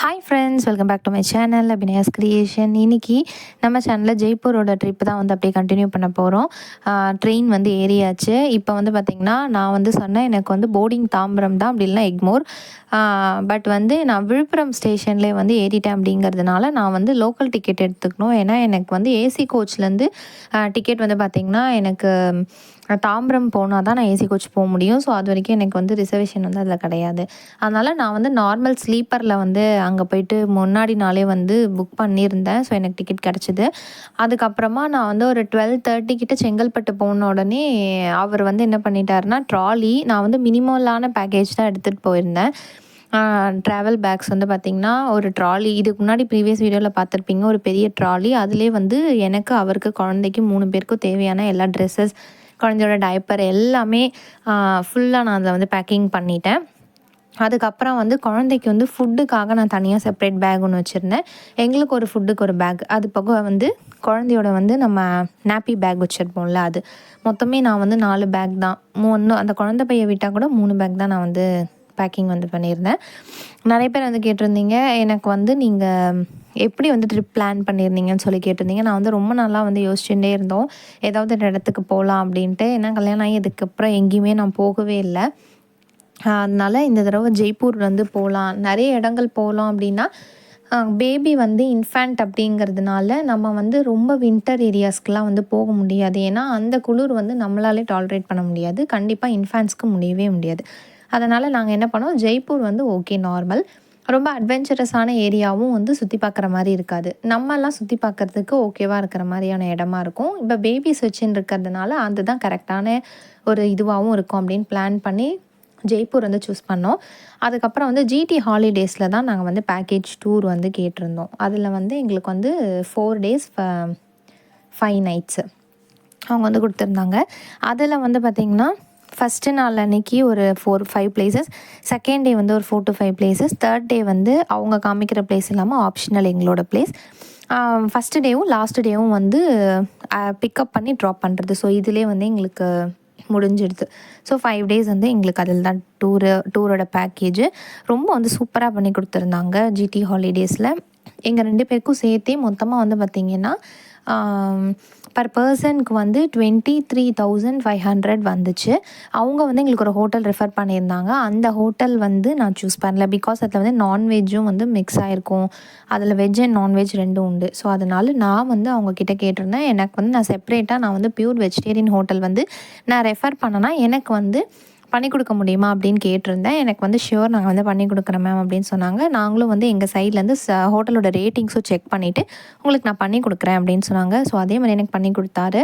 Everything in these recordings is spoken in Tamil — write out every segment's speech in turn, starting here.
Hi friends welcome back to my channel Abinayas creation இன்னைக்கு நம்ம சேனலில் ஜெய்ப்பூரோட ட்ரிப் தான் வந்து அப்படியே கண்டினியூ பண்ண போகிறோம் ட்ரெயின் வந்து ஏறியாச்சு. இப்போ வந்து பார்த்திங்கன்னா நான் வந்து சொன்னேன் எனக்கு வந்து போர்டிங் தாம்பரம் தான் அப்படி இல்லைனா எக்மோர் பட் வந்து நான் விழுப்புரம் ஸ்டேஷன்லேயே வந்து ஏறிட்டேன் அப்படிங்கிறதுனால நான் வந்து லோக்கல் டிக்கெட் எடுத்துக்கணும். ஏன்னா எனக்கு வந்து ஏசி கோச்லேருந்து டிக்கெட் வந்து பார்த்திங்கன்னா எனக்கு தாம்பரம் போனால் தான் நான் ஏசி கோச் போக முடியும். ஸோ அது வரைக்கும் எனக்கு வந்து ரிசர்வேஷன் வந்து அதில் கிடையாது. அதனால் நான் வந்து நார்மல் ஸ்லீப்பரில் வந்து அங்கே போயிட்டு முன்னாடி நாளே வந்து புக் பண்ணியிருந்தேன். ஸோ எனக்கு டிக்கெட் கிடச்சிது. அதுக்கப்புறமா நான் வந்து ஒரு டுவெல் தேர்ட்டி கிட்ட செங்கல்பட்டு போன உடனே அவர் வந்து என்ன பண்ணிட்டாருன்னா ட்ராலி நான் வந்து மினிமலான பேக்கேஜ் தான் எடுத்துகிட்டு போயிருந்தேன். ட்ராவல் பேக்ஸ் வந்து பார்த்திங்கன்னா ஒரு ட்ராலி இதுக்கு முன்னாடி ப்ரீவியஸ் வீடியோவில் பார்த்துருப்பீங்க ஒரு பெரிய ட்ராலி அதிலே வந்து எனக்கு அவருக்கு குழந்தைக்கு மூணு பேருக்கும் தேவையான எல்லா ட்ரெஸ்ஸஸ் குழந்தையோட டைப்பர் எல்லாமே ஃபுல்லாக நான் அதை வந்து பேக்கிங் பண்ணிட்டேன். அதுக்கப்புறம் வந்து குழந்தைக்கு வந்து ஃபுட்டுக்காக நான் தனியாக செப்பரேட் பேக் ஒன்று வச்சுருந்தேன். எங்களுக்கு ஒரு ஃபுட்டுக்கு ஒரு பேக் அது போக வந்து குழந்தையோட வந்து நம்ம நாப்பி பேக் வச்சுருப்போம்ல அது. மொத்தமே நான் வந்து நாலு பேக் தான். மூணு அந்த குழந்தை பையை விட்டால் கூட மூணு பேக் தான் நான் வந்து பேக்கிங் வந்து பண்ணியிருந்தேன். நிறைய பேர் வந்து கேட்டிருந்தீங்க எனக்கு வந்து நீங்கள் எப்படி வந்து ட்ரிப் பிளான் பண்ணியிருந்தீங்கன்னு சொல்லி கேட்டிருந்தீங்க. நான் வந்து ரொம்ப நல்லா வந்து யோசிச்சுட்டே இருந்தோம். ஏதாவது ஒரு இடத்துக்கு போகலாம் அப்படின்ட்டு. ஏன்னா கல்யாணம் ஆகி இதுக்கப்புறம் எங்கேயுமே நான் போகவே இல்லை. அதனால் இந்த தடவை ஜெய்ப்பூர் வந்து போகலாம் நிறைய இடங்கள் போகலாம் அப்படின்னா பேபி வந்து இன்ஃபேண்ட் அப்படிங்கிறதுனால நம்ம வந்து ரொம்ப வின்டர் ஏரியாஸ்க்கெலாம் வந்து போக முடியாது. ஏன்னா அந்த குளிர் வந்து நம்மளாலே டாலரேட் பண்ண முடியாது. கண்டிப்பாக இன்ஃபேண்ட்ஸ்க்கு முடியவே முடியாது. அதனால் நாங்கள் என்ன பண்ணோம்? ஜெய்ப்பூர் வந்து ஓகே நார்மல் ரொம்ப அட்வென்ச்சரஸான ஏரியாவும் வந்து சுற்றி பார்க்குற மாதிரி இருக்காது. நம்மலாம் சுற்றி பார்க்குறதுக்கு ஓகேவாக இருக்கிற மாதிரியான இடமா இருக்கும். இப்போ பேபிஸ் வச்சுன்னு இருக்கிறதுனால அதுதான் கரெக்டான ஒரு இதுவாகவும் இருக்கும் அப்படின்னு பிளான் பண்ணி ஜெய்ப்பூர் வந்து சூஸ் பண்ணோம். அதுக்கப்புறம் வந்து ஜிடி ஹாலிடேஸில் தான் நாங்கள் வந்து பேக்கேஜ் டூர் வந்து கேட்டிருந்தோம். அதில் வந்து எங்களுக்கு வந்து ஃபோர் டேஸ் ஃபைவ் நைட்ஸு அவங்க வந்து கொடுத்துருந்தாங்க. அதில் வந்து பார்த்திங்கன்னா ஃபஸ்ட்டு நாள் அன்னைக்கு ஒரு four five places second day வந்து ஒரு four to five places third day வந்து அவங்க காமிக்கிற பிளேஸ் இல்லாமல் ஆப்ஷனல் எங்களோட பிளேஸ் ஃபஸ்ட்டு டேவும் லாஸ்ட் டேவும் வந்து பிக்கப் பண்ணி ட்ராப் பண்ணுறது ஸோ இதிலே வந்து எங்களுக்கு முடிஞ்சிடுது. ஸோ ஃபைவ் டேஸ் வந்து எங்களுக்கு அதில் தான் டூரு டூரோட பேக்கேஜ் ரொம்ப வந்து சூப்பராக பண்ணி கொடுத்துருந்தாங்க ஜிடி ஹாலிடேஸில் எங்கள் ரெண்டு பேருக்கும் சேர்த்தே மொத்தமாக வந்து பார்த்திங்கன்னா பர் பர்சனுக்கு வந்து twenty three thousand five hundred வந்துச்சு. அவங்க வந்து எங்களுக்கு ஒரு ஹோட்டல் ரெஃபர் பண்ணியிருந்தாங்க. அந்த ஹோட்டல் வந்து நான் சூஸ் பண்ணல. பிகாஸ் அதில் வந்து நான்வெஜ்ஜும் வந்து மிக்ஸ் ஆகிருக்கும் அதில் வெஜ் அண்ட் நான்வெஜ் ரெண்டும் உண்டு. ஸோ அதனால் நான் வந்து அவங்கக்கிட்ட கேட்டிருந்தேன். எனக்கு வந்து நான் செப்பரேட்டாக நான் வந்து பியூர் வெஜிடேரியன் ஹோட்டல் வந்து நான் ரெஃபர் பண்ணேன்னா எனக்கு வந்து பண்ணி கொடுக்க முடியுமா அப்படின்னு கேட்டிருந்தேன். எனக்கு வந்து ஷியோர் நாங்கள் வந்து பண்ணி கொடுக்குறேன் மேம் அப்படின்னு சொன்னாங்க. நாங்களும் வந்து எங்கள் சைட்லேருந்து ச ஹோட்டலோட ரேட்டிங்ஸும் செக் பண்ணிவிட்டு உங்களுக்கு நான் பண்ணி கொடுக்குறேன் அப்படின்னு சொன்னாங்க. ஸோ அதே மாதிரி எனக்கு பண்ணி கொடுத்தாரு.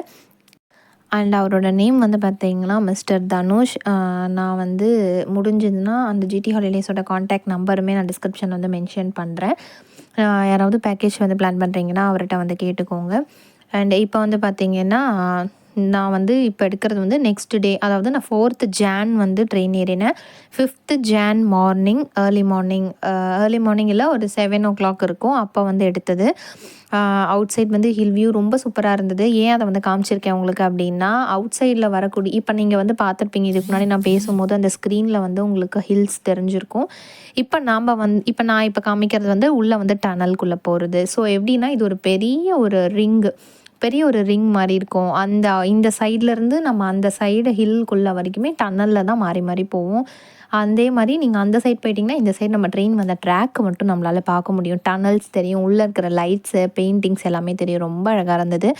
அண்ட் அவரோட நேம் வந்து பார்த்தீங்கன்னா மிஸ்டர் தனுஷ். நான் வந்து முடிஞ்சதுன்னா அந்த ஜிடி ஹாலிடேஸோட காண்டாக்ட் நம்பருமே நான் டிஸ்கிரிப்ஷன் வந்து மென்ஷன் பண்ணுறேன் யாராவது பேக்கேஜ் வந்து பிளான் பண்ணுறீங்கன்னா அவர்கிட்ட வந்து கேட்டுக்கோங்க. அண்ட் இப்போ வந்து பார்த்திங்கன்னா நான் வந்து இப்போ எடுக்கிறது வந்து நெக்ஸ்ட் டே அதாவது நான் ஃபோர்த்து ஜான் வந்து ட்ரெயின் ஏறினேன். Fifth June morning early morning early மார்னிங்கில் ஒரு செவன் ஓ கிளாக் இருக்கும். அப்போ வந்து எடுத்தது. அவுட் சைட் வந்து ஹில் வியூ ரொம்ப சூப்பராக இருந்தது. ஏன் அதை வந்து காமிச்சிருக்கேன் உங்களுக்கு அப்படின்னா அவுட் சைடில் வரக்கூடிய இப்போ நீங்கள் வந்து பார்த்துருப்பீங்க இதுக்கு முன்னாடி நான் பேசும்போது அந்த ஸ்க்ரீனில் வந்து உங்களுக்கு ஹில்ஸ் தெரிஞ்சிருக்கும். இப்போ நாம் வந் இப்போ நான் இப்போ காமிக்கிறது வந்து உள்ளே வந்து டனல்குள்ளே போகிறது ஸோ எப்படின்னா இது ஒரு பெரிய ஒரு ரிங்கு பெரிய ஒரு ரிங் மாதிரி இருக்கும். அந்த இந்த சைட்லேருந்து நம்ம அந்த சைடு ஹில்குள்ளே வரைக்குமே டன்னலில் தான் மாறி மாறி போவோம். அதே மாதிரி நீங்கள் அந்த சைட் போயிட்டிங்கன்னா இந்த சைடு நம்ம ட்ரெயின் வந்த ட்ராக் மட்டும் நம்மளால் பார்க்க முடியும். டனல்ஸ் தெரியும். உள்ளே இருக்கிற லைட்ஸு பெயிண்டிங்ஸ் எல்லாமே தெரியும். ரொம்ப அழகாக இருந்தது.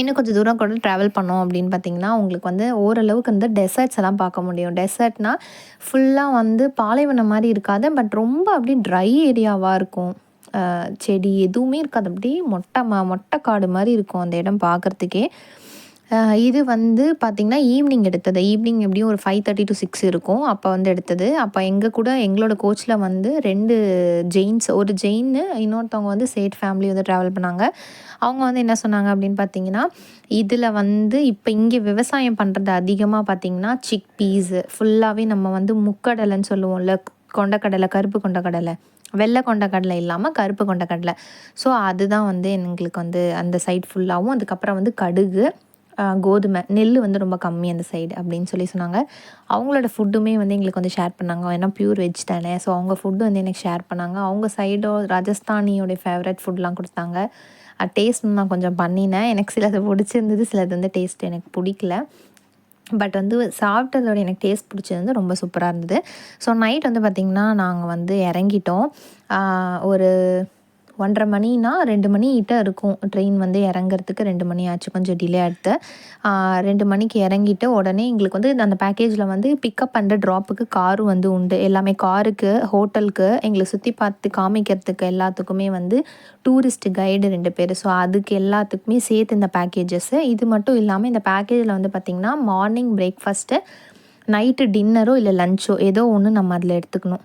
இன்னும் கொஞ்சம் தூரம் கூட ட்ராவல் பண்ணோம் அப்படின்னு பார்த்தீங்கன்னா உங்களுக்கு வந்து ஓரளவுக்கு வந்து டெசர்ட்ஸ் எல்லாம் பார்க்க முடியும். டெசர்ட்னால் ஃபுல்லாக வந்து பாலைவனம் மாதிரி இருக்காது. பட் ரொம்ப அப்படி ட்ரை ஏரியாவாக இருக்கும். செடி எதுவுமே இருக்காது. அப்படியே மொட்டை மா மொட்டை காடு மாதிரி இருக்கும் அந்த இடம் பார்க்குறதுக்கே. இது வந்து பார்த்திங்கன்னா ஈவினிங் எடுத்தது. ஈவினிங் எப்படியும் ஒரு ஃபைவ் தேர்ட்டி டு சிக்ஸ் இருக்கும். அப்போ வந்து எடுத்தது. அப்போ எங்கள் கூட எங்களோட கோச்சில் வந்து ரெண்டு ஜெயின்ஸ் ஒரு ஜெயின்னு இன்னொருத்தவங்க வந்து சேட் ஃபேமிலி வந்து ட்ராவல் பண்ணாங்க. அவங்க வந்து என்ன சொன்னாங்க அப்படின்னு பார்த்தீங்கன்னா இதில் வந்து இப்போ இங்கே விவசாயம் பண்ணுறது அதிகமாக பார்த்திங்கன்னா சிக் பீஸு ஃபுல்லாகவே நம்ம வந்து முக்கடலைன்னு சொல்லுவோம்ல கொண்டக்கடலை கருப்பு கொண்டக்கடலை வெள்ளை கொண்ட கடலை இல்லாமல் கருப்பு கொண்ட கடலை. ஸோ அதுதான் வந்து எங்களுக்கு வந்து அந்த சைட் ஃபுல்லாகவும் அதுக்கப்புறம் வந்து கடுகு கோதுமை நெல் வந்து ரொம்ப கம்மி அந்த சைடு அப்படின்னு சொல்லி சொன்னாங்க. அவங்களோட ஃபுட்டுமே வந்து எங்களுக்கு வந்து ஷேர் பண்ணாங்க. ஏன்னா பியூர் வெஜ் தானே ஸோ அவங்க ஃபுட்டு வந்து எனக்கு ஷேர் பண்ணாங்க. அவங்க சைடோ ராஜஸ்தானியோடைய ஃபேவரட் ஃபுட்லாம் கொடுத்தாங்க. டேஸ்ட் நான் கொஞ்சம் பண்ணினேன். எனக்கு சிலது பிடிச்சிருந்தது சிலது வந்து டேஸ்ட் எனக்கு பிடிக்கல. பட் வந்து சாப்பிட்டதோட எனக்கு டேஸ்ட் பிடிச்சது வந்து ரொம்ப சூப்பராக இருந்தது. ஸோ நைட் வந்து பார்த்திங்கன்னா நாங்கள் வந்து இறங்கிட்டோம். ஒரு ஒன்றரை மணினா ரெண்டு மணி கிட்ட இருக்கும். ட்ரெயின் வந்து இறங்குறதுக்கு ரெண்டு மணி ஆச்சு. கொஞ்சம் டிலே ஆகிடுது ரெண்டு மணிக்கு இறங்கிட்டு உடனே எங்களுக்கு வந்து அந்த பேக்கேஜில் வந்து பிக்கப் அண்ட் ட்ராப்புக்கு காரும் வந்து உண்டு. எல்லாமே காருக்கு ஹோட்டலுக்கு எங்களை சுற்றி பார்த்து காமிக்கிறதுக்கு எல்லாத்துக்குமே வந்து டூரிஸ்ட் கைடு ரெண்டு பேர். ஸோ அதுக்கு எல்லாத்துக்குமே சேர்த்து இந்த பேக்கேஜஸ்ஸு இது மட்டும் இல்லாமல் இந்த பேக்கேஜில் வந்து பார்த்திங்கன்னா மார்னிங் பிரேக்ஃபாஸ்ட்டு நைட்டு டின்னரோ இல்லை லஞ்சோ ஏதோ ஒன்று நம்ம அதில் எடுத்துக்கணும்.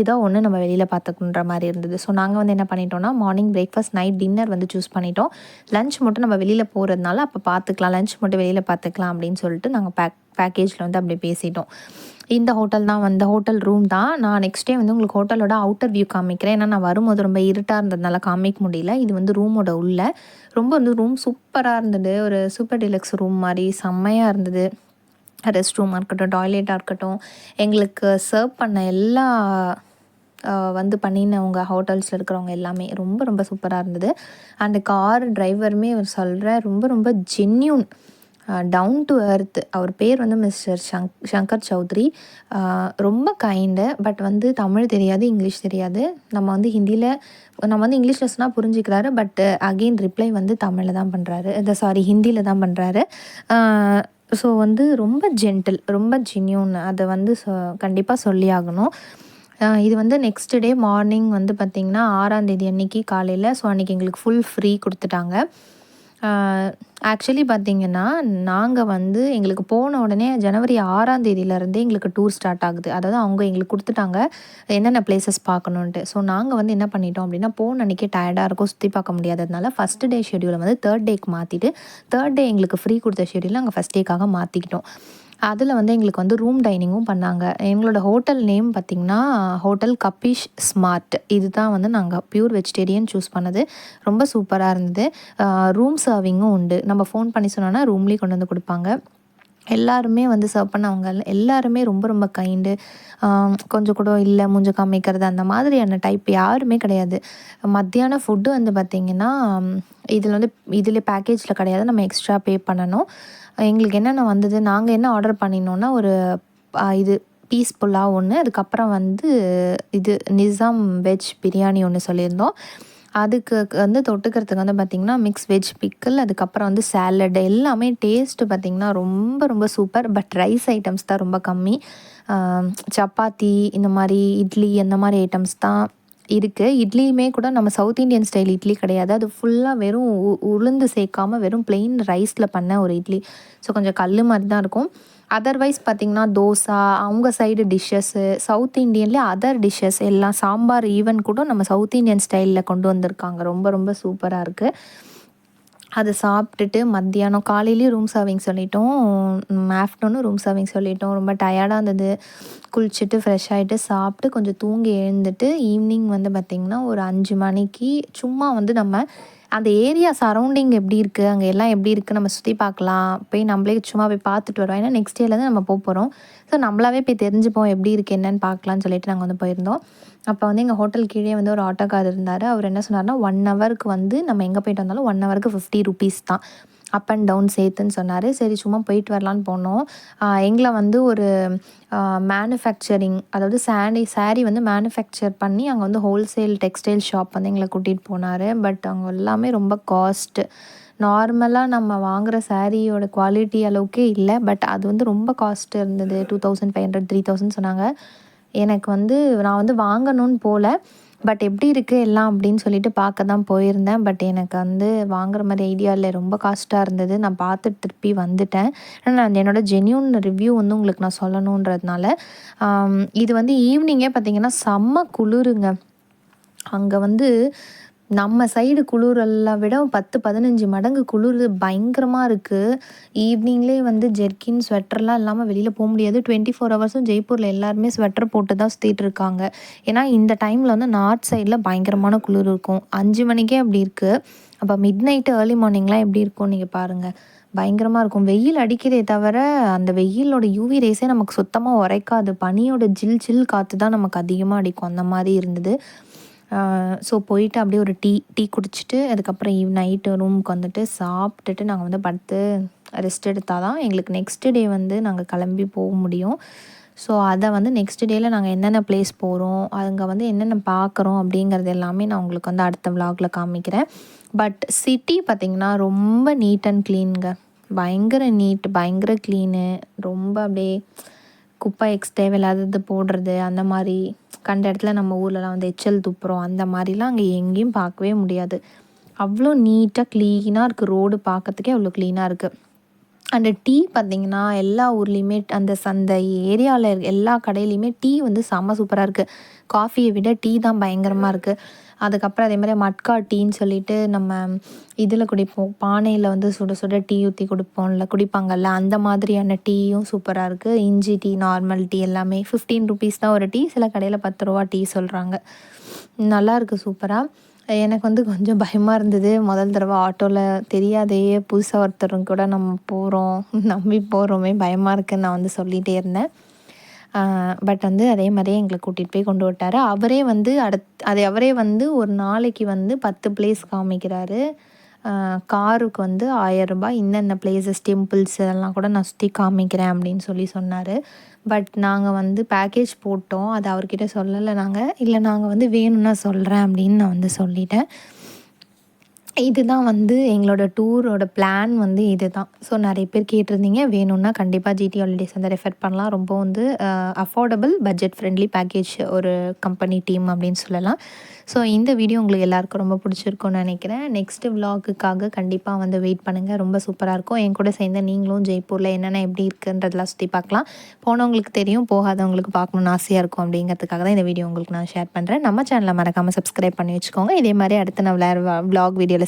ஏதோ ஒன்று நம்ம வெளியில் பார்த்துக்கணுன்ற மாதிரி இருந்தது. ஸோ நாங்கள் வந்து என்ன பண்ணிட்டோம்னா மார்னிங் பிரேக்ஃபாஸ்ட் நைட் டின்னர் வந்து சூஸ் பண்ணிட்டோம். லஞ்ச் மட்டும் நம்ம வெளியில் போகிறதுனால அப்போ பார்த்துக்கலாம் லஞ்ச் மட்டும் வெளியில் பார்த்துக்கலாம் அப்படின்னு சொல்லிட்டு நாங்கள் பேக் பேக்கேஜில் வந்து அப்படி பேசிட்டோம். இந்த ஹோட்டல் தான் வந்து ஹோட்டல் ரூம் தான். நான் நெக்ஸ்ட் டே வந்து உங்களுக்கு ஹோட்டலோட அவுட்டர் வியூ காமிக்கிறேன். ஏன்னா நான் வரும்போது ரொம்ப இருட்டாக இருந்ததுனால காமிக்க முடியல. இது வந்து ரூமோட உள்ள. ரொம்ப வந்து ரூம் சூப்பராக இருந்தது. ஒரு சூப்பர் டிலக்ஸ் ரூம் மாதிரி செம்மையாக இருந்தது. ரெஸ்ட் ரூமாக இருக்கட்டும் டாய்லெட்டாக இருக்கட்டும் எங்களுக்கு சர்வ் பண்ண எல்லா வந்து பண்ணினவங்க ஹோட்டல்ஸில் இருக்கிறவங்க எல்லாமே ரொம்ப ரொம்ப சூப்பராக இருந்தது. அந்த கார் டிரைவருமே அவர் சொல்கிற ரொம்ப ரொம்ப ஜென்யூன் டவுன் டு எர்த் அவர் பேர் வந்து மிஸ்டர் ஷங் ஷங்கர் சௌத்ரி ரொம்ப கைண்டு பட் வந்து தமிழ் தெரியாது இங்கிலீஷ் தெரியாது. நம்ம வந்து ஹிந்தியில் நம்ம வந்து இங்கிலீஷில் சொன்னால் புரிஞ்சுக்கிறாரு பட் அகெயின் ரிப்ளை வந்து தமிழில் தான் பண்ணுறாரு இந்த சாரி ஹிந்தியில் தான் பண்ணுறாரு ஸோ வந்து ரொம்ப ஜென்டில் ரொம்ப ஜென்யூன் அதை வந்து சொ கண்டிப்பாக சொல்லி ஆகணும் இது வந்து நெக்ஸ்ட் டே மார்னிங் வந்து பார்த்திங்கன்னா ஆறாந்தேதி அன்னைக்கு காலையில் ஸோ அன்றைக்கி எங்களுக்கு ஃபுல் ஃப்ரீ கொடுத்துட்டாங்க. ஆக்சுவலி பார்த்திங்கன்னா நாங்கள் வந்து எங்களுக்கு போன உடனே ஜனவரி ஆறாம் தேதியிலேருந்தே எங்களுக்கு டூர் ஸ்டார்ட் ஆகுது. அதாவது அவங்க எங்களுக்கு கொடுத்துட்டாங்க என்னென்ன பிளேசஸ் பார்க்கணுன்ட்டு ஸோ நாங்கள் வந்து என்ன பண்ணிட்டோம் அப்படின்னா போன அன்றைக்கி டயர்டாக இருக்கும் சுற்றி பார்க்க முடியாததுனால ஃபஸ்ட் டே ஷெடியூலை வந்து தேர்ட் டேக்கு மாற்றிட்டு தேர்ட் டே எங்களுக்கு ஃப்ரீ கொடுத்த ஷெடியூலை நாங்கள் ஃபஸ்ட் டேக்காக மாற்றிக்கிட்டோம் அதில் வந்து எங்களுக்கு வந்து ரூம் டைனிங்கும் பண்ணாங்க. எங்களோட ஹோட்டல் நேம் பார்த்திங்கன்னா ஹோட்டல் கபிஷ் ஸ்மார்ட் இது தான் வந்து நாங்கள் ப்யூர் வெஜிடேரியன் சூஸ் பண்ணது. ரொம்ப சூப்பராக இருந்தது. ரூம் சர்விங்கும் உண்டு. நம்ம ஃபோன் பண்ணி சொன்னோன்னா ரூம்லேயே கொண்டு வந்து கொடுப்பாங்க. எல்லாருமே வந்து சர்வ் பண்ணவங்க எல்லாருமே ரொம்ப ரொம்ப கைண்டு கொஞ்சம் கூட இல்லை மூஞ்ச காமிக்கிறது அந்த மாதிரியான டைப் யாருமே கிடையாது. மத்தியான ஃபுட்டு வந்து பார்த்திங்கன்னா இதில் வந்து இதில் பேக்கேஜில் கிடையாது. நம்ம எக்ஸ்ட்ரா பே பண்ணணும். எங்களுக்கு என்னென்ன வந்தது நாங்கள் என்ன ஆர்டர் பண்ணினோன்னா ஒரு இது பீஸ் புல்லாக ஒன்று அதுக்கப்புறம் வந்து இது நிசாம் வெஜ் பிரியாணி ஒன்று சொல்லியிருந்தோம். அதுக்கு வந்து தொட்டுக்கிறதுக்கு வந்து பார்த்திங்கன்னா மிக்ஸ் வெஜ் பிக்கல் அதுக்கப்புறம் வந்து சேலட் எல்லாமே டேஸ்ட்டு பார்த்திங்கன்னா ரொம்ப ரொம்ப சூப்பர் பட் ரைஸ் ஐட்டம்ஸ் தான் ரொம்ப கம்மி. சப்பாத்தி இந்த மாதிரி இட்லி அந்த மாதிரி ஐட்டம்ஸ் தான். இருக்குது இட்லியுமே கூட நம்ம சவுத் இண்டியன் ஸ்டைல் இட்லி கிடையாது. அது ஃபுல்லாக வெறும் உளுந்து சேர்க்காமல் வெறும் பிளெயின் ரைஸில் பண்ண ஒரு இட்லி. ஸோ கொஞ்சம் கல் மாதிரி தான் இருக்கும். அதர்வைஸ் பார்த்திங்கன்னா தோசை அவங்க சைடு டிஷ்ஷஸ்ஸு சவுத் இண்டியன்லேயே அதர் டிஷ்ஷஸ் எல்லாம் சாம்பார் ஈவன் கூட நம்ம சவுத் இண்டியன் ஸ்டைலில் கொண்டு வந்திருக்காங்க. ரொம்ப ரொம்ப சூப்பராக இருக்குது அதை சாப்பிட்டுட்டு மத்தியானம் காலையிலேயும் ரூம் சர்விங் சொல்லிட்டோம். ஆஃப்டர்நூனும் ரூம் சர்விங் சொல்லிட்டோம். ரொம்ப டயர்டாக இருந்தது. குளிச்சுட்டு ஃப்ரெஷ் ஆகிட்டு சாப்பிட்டு கொஞ்சம் தூங்கி எழுந்துட்டு ஈவினிங் வந்து பார்த்திங்கன்னா ஒரு அஞ்சு மணிக்கு சும்மா வந்து நம்ம அந்த ஏரியா சரௌண்டிங் எப்படி இருக்குது அங்கே எல்லாம் எப்படி இருக்குது நம்ம சுற்றி பார்க்கலாம். போய் நம்மளே சும்மா போய் பார்த்துட்டு வரோம் ஏன்னா நெக்ஸ்ட் டேலேருந்து நம்ம போக போகிறோம் ஸோ நம்மளாவே போய் தெரிஞ்சுப்போம் எப்படி இருக்குது என்னென்னு பார்க்கலான்னு சொல்லிட்டு நாங்கள் வந்து போயிருந்தோம். அப்போ வந்து எங்கள் ஹோட்டல் கீழே வந்து ஒரு ஆட்டோக்கார் இருந்தார். அவர் என்ன சொன்னார்னா ஒன் ஹவருக்கு வந்து நம்ம எங்கே போயிட்டு வந்தாலும் ஒன் ஹவருக்கு ஃபிஃப்டி ருபீஸ் தான். அப் அண்ட் டவுன் சேர்த்துன்னு சொன்னார். சரி சும்மா போயிட்டு வரலான்னு போனோம். எங்களை வந்து ஒரு மேனுஃபேக்சரிங் அதாவது சாரி சாரீ வந்து மேனுஃபேக்சர் பண்ணி அங்கே வந்து ஹோல்சேல் டெக்ஸ்டைல் ஷாப் வந்து எங்களை கூட்டிகிட்டு போனார். பட் அங்கே எல்லாமே ரொம்ப காஸ்ட்டு நார்மலாக நம்ம வாங்குகிற சாரியோட குவாலிட்டி அளவுக்கே இல்லை. பட் அது வந்து ரொம்ப காஸ்ட் இருந்தது. Two thousand five hundred three thousand சொன்னாங்க. எனக்கு வந்து நான் வந்து வாங்கணும்னு போகல பட் எப்படி இருக்குது எல்லாம் அப்படின்னு சொல்லிட்டு பார்க்க தான் போயிருந்தேன். பட் எனக்கு வந்து வாங்குற மாதிரி ஐடியா இல்லை. ரொம்ப காஸ்ட்டாக இருந்தது. நான் பார்த்துட்டு திருப்பி வந்துட்டேன். நான் என்னோடய ஜென்யூன் ரிவ்யூ வந்து உங்களுக்கு நான் சொல்லணுன்றதுனால இது வந்து ஈவினிங்கே பார்த்திங்கன்னா செம்ம குளிருங்க. அங்கே வந்து நம்ம சைடு குளிரெல்லாம் விட பத்து பதினஞ்சு மடங்கு குளிர் பயங்கரமாக இருக்குது ஈவினிங்லேயே வந்து ஜெர்கின் ஸ்வெட்டர்லாம் இல்லாமல் வெளியில் போக முடியாது. டுவெண்ட்டி ஃபோர் ஹவர்ஸும் ஜெய்ப்பூரில் எல்லாருமே ஸ்வெட்டர் போட்டு தான் சுற்றிட்டு இருக்காங்க. ஏன்னா இந்த டைமில் வந்து நார்த் சைடில் பயங்கரமான குளிர் இருக்கும். அஞ்சு மணிக்கே அப்படி இருக்குது அப்போ மிட் நைட்டு ஏர்லி மார்னிங்லாம் எப்படி இருக்கும் நீங்கள் பாருங்கள் பயங்கரமாக இருக்கும். வெயில் அடிக்கிறதே தவிர அந்த வெயிலோட யூவி ரேஸே நமக்கு சுத்தமாக உரைக்காது. பனியோட ஜில் ஜில் காற்று தான் நமக்கு அதிகமாக அடிக்கும். அந்த மாதிரி இருந்தது. ஸோ போயிட்டு அப்படியே ஒரு டீ டீ குடிச்சிட்டு அதுக்கப்புறம் ஈவ் நைட்டு ரூமுக்கு வந்துட்டு சாப்பிட்டுட்டு நாங்கள் வந்து படுத்து ரெஸ்ட் எடுத்தால் தான் எங்களுக்கு நெக்ஸ்ட் டே வந்து நாங்கள் கிளம்பி போக முடியும். ஸோ அதை வந்து நெக்ஸ்ட் டேயில் நாங்கள் என்னென்ன பிளேஸ் போகிறோம் அங்கே வந்து என்னென்ன பார்க்குறோம் அப்படிங்கிறது எல்லாமே நான் உங்களுக்கு வந்து அடுத்த விலாகில் காமிக்கிறேன். பட் சிட்டி பார்த்திங்கன்னா ரொம்ப நீட் அண்ட் க்ளீனுங்க பயங்கர நீட் பயங்கர க்ளீனு ரொம்ப அப்படியே குப்பை எக்ஸ் தேவையில்லாதது போடுறது அந்த மாதிரி கண்ட இடத்துல நம்ம ஊர்லலாம் வந்து எச்சல் துப்புறோம் அந்த மாதிரிலாம் அங்கே எங்கேயும் பார்க்கவே முடியாது. அவ்வளோ நீட்டாக க்ளீனாக இருக்குது ரோடு பார்க்கறதுக்கே அவ்வளோ க்ளீனாக இருக்குது அந்த டீ பார்த்திங்கன்னா எல்லா ஊர்லேயுமே அந்த சந்தை ஏரியாவில் எல்லா கடையிலையுமே டீ வந்து செம்ம சூப்பராக இருக்குது காஃபியை விட டீ தான் பயங்கரமாக இருக்குது அதுக்கப்புறம் அதே மாதிரி மட்கா டீன்னு சொல்லிட்டு நம்ம இதில் குடிப்போம். பானையில் வந்து சுட சுட டீ ஊற்றி குடிப்போம்ல குடிப்பாங்கல்ல அந்த மாதிரியான டீயும் சூப்பராக இருக்குது இஞ்சி டீ நார்மல் டீ எல்லாமே. ஃபிஃப்டீன் ருபீஸ் தான் ஒரு டீ. சில கடையில் பத்து ரூபா டீ சொல்கிறாங்க நல்லாயிருக்கு சூப்பராக எனக்கு வந்து கொஞ்சம் பயமாக இருந்தது. முதல் தடவை ஆட்டோவில் தெரியாதையே புதுசாக ஒருத்தரும் கூட நம்ம போகிறோம் நம்பி போகிறோமே பயமாக இருக்குன்னு நான் வந்து சொல்லிகிட்டே இருந்தேன். பட் வந்து அதே மாதிரியே எங்களை கூட்டிகிட்டு போய் கொண்டு விட்டார். அவரே வந்து அடுத் அதை அவரே வந்து ஒரு நாளைக்கு வந்து பத்து பிளேஸ் காமிக்கிறாரு. காருக்கு வந்து ஆயரரூபா இன்னென்ன பிளேசஸ் டெம்பிள்ஸ் இதெல்லாம் கூட நான் சுற்றி காமிக்கிறேன் அப்படின்னு சொல்லி சொன்னார். பட் நாங்கள் வந்து பேக்கேஜ் போட்டோம். அது அவர்கிட்ட சொல்லலை நாங்கள் இல்லை நாங்கள் வந்து வேணும்னா சொல்கிறேன் அப்படின்னு நான் வந்து சொல்லிட்டேன். இதுதான் வந்து எங்களோட டூரோட பிளான் வந்து இது தான் ஸோ நிறைய பேர் கேட்டிருந்தீங்க வேணும்னா கண்டிப்பாக ஜிடி ஹாலிடேஸ் வந்து ரெஃபர் பண்ணலாம். ரொம்ப வந்து அஃபோர்டபுள் பட்ஜெட் ஃப்ரெண்ட்லி பேக்கேஜ் ஒரு கம்பெனி டீம் அப்படின்னு சொல்லலாம். ஸோ இந்த வீடியோ உங்களுக்கு எல்லாருக்கும் ரொம்ப பிடிச்சிருக்கும்னு நினைக்கிறேன். நெக்ஸ்ட்டு விலாகுக்காக கண்டிப்பாக வந்து வெயிட் பண்ணுங்கள் ரொம்ப சூப்பராக இருக்கும். என் கூட சேர்ந்து நீங்களும் ஜெய்ப்பூரில் என்னென்ன எப்படி இருக்குன்றதெல்லாம் சுற்றி பார்க்கலாம். போனவங்களுக்கு தெரியும் போகாதவங்களுக்கு பார்க்கணுன்னு ஆசையாக இருக்கும் அப்படிங்கிறதுக்காக தான் இந்த வீடியோ உங்களுக்கு நான் ஷேர் பண்ணுறேன் நம்ம சேனலை மறக்காமல் சப்ஸ்கிரைப் பண்ணி வச்சுக்கோங்க. இதே மாதிரி அடுத்த நான் விளையாட விலாக் வீடியோவில்